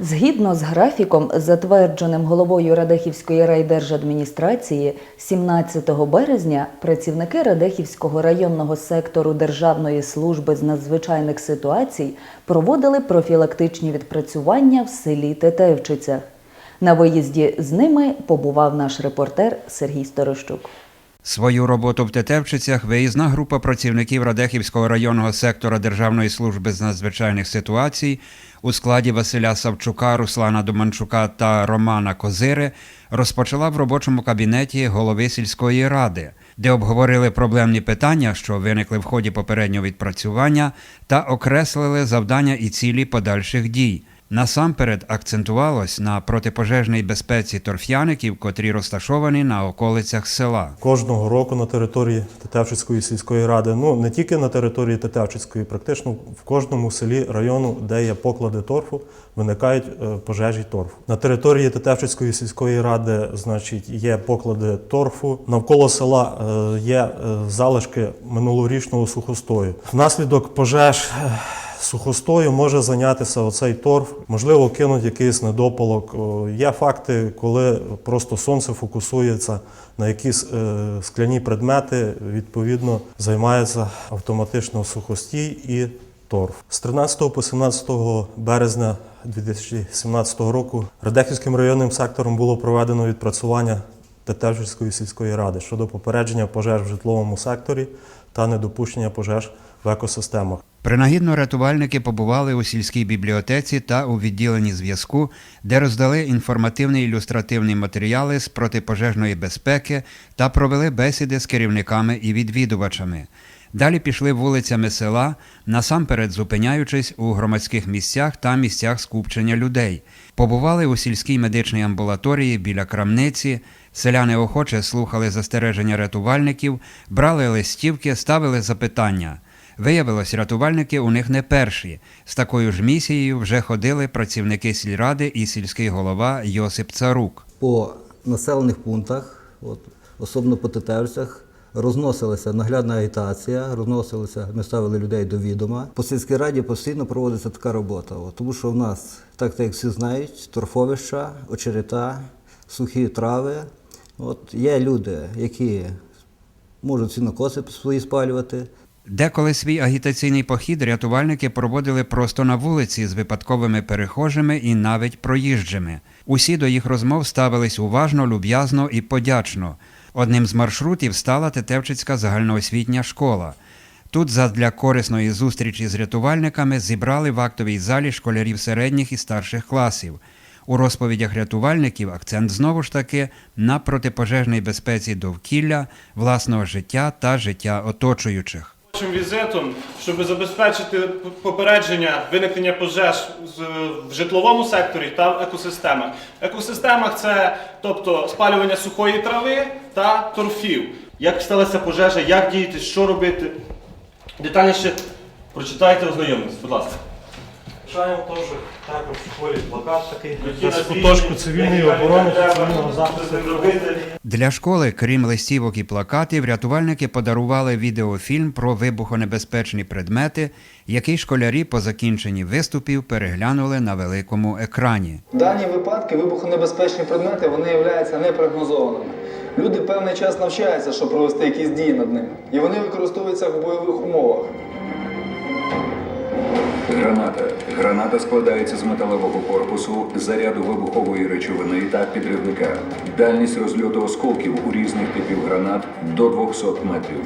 Згідно з графіком, затвердженим головою Радехівської райдержадміністрації, 17 березня працівники Радехівського районного сектору Державної служби з надзвичайних ситуацій проводили профілактичні відпрацювання в селі Тетевчицях. На виїзді з ними побував наш репортер Сергій Сторощук. Свою роботу в Тетевчицях виїзна група працівників Радехівського районного сектора Державної служби з надзвичайних ситуацій у складі Василя Савчука, Руслана Доманчука та Романа Козири розпочала в робочому кабінеті голови сільської ради, де обговорили проблемні питання, що виникли в ході попереднього відпрацювання, та окреслили завдання і цілі подальших дій. Насамперед акцентувалось на протипожежній безпеці торф'яників, котрі розташовані на околицях села. Кожного року на території Тетевчицької сільської ради, ну не тільки на території Тетевчицької, практично в кожному селі району, де є поклади торфу, виникають е, пожежі торфу. На території Тетевчицької сільської ради, значить, є поклади торфу. Навколо села е, є е, залишки минулорічного сухостою. Внаслідок пожеж. Сухостою може зайнятися оцей торф, можливо, кинуть якийсь недопалок. Є факти, коли просто сонце фокусується на якісь е, скляні предмети, відповідно, займається автоматично сухостій і торф. З 13 по 17 березня 2017 року Радехівським районним сектором було проведено відпрацювання Тетевжицької сільської ради щодо попередження пожеж в житловому секторі та недопущення пожеж в екосистемах. Принагідно рятувальники побували у сільській бібліотеці та у відділенні зв'язку, де роздали інформативні ілюстративні матеріали з протипожежної безпеки та провели бесіди з керівниками і відвідувачами. Далі пішли вулицями села, насамперед зупиняючись у громадських місцях та місцях скупчення людей. Побували у сільській медичній амбулаторії біля крамниці. Селяни охоче слухали застереження рятувальників, брали листівки, ставили запитання. Виявилось, рятувальники у них не перші. З такою ж місією вже ходили працівники сільради і сільський голова Йосип Царук. по населених пунктах, от, особливо по Тетевцях, розносилася наглядна агітація, розносилися, ми ставили людей до відома. По сільській раді постійно проводиться така робота, от, тому що в нас, так як всі знають, торфовища, очерета, сухі трави. От, є люди, які можуть сінокоси свої спалювати, Деколи свій агітаційний похід рятувальники проводили просто на вулиці з випадковими перехожими і навіть проїжджими. Усі до їх розмов ставились уважно, люб'язно і подячно. Одним з маршрутів стала Тетевчицька загальноосвітня школа. Тут задля корисної зустрічі з рятувальниками зібрали в актовій залі школярів середніх і старших класів. У розповідях рятувальників акцент знову ж таки на протипожежній безпеці довкілля, власного життя та життя оточуючих. Нашим візитом, щоб забезпечити попередження виникнення пожеж в житловому секторі та в екосистемах. В екосистемах це тобто спалювання сухої трави та торфів. Як сталася пожежа, як діяти, що робити. Детальніше прочитайте, ознайомитесь, будь ласка. Шаємо теж також в школі плакат такий з куточку цивільної оборони, цивільного захисту. Для школи, крім листівок і плакатів, рятувальники подарували відеофільм про вибухонебезпечні предмети, який школярі по закінченні виступів переглянули на великому екрані. Дані випадки, вибухонебезпечні предмети, вони являються непрогнозованими. Люди певний час навчаються, щоб провести якісь дії над ними. І вони використовуються в бойових умовах. Граната. Граната складається з металевого корпусу, заряду вибухової речовини та підривника. Дальність розльоту осколків у різних типів гранат до 200 метрів.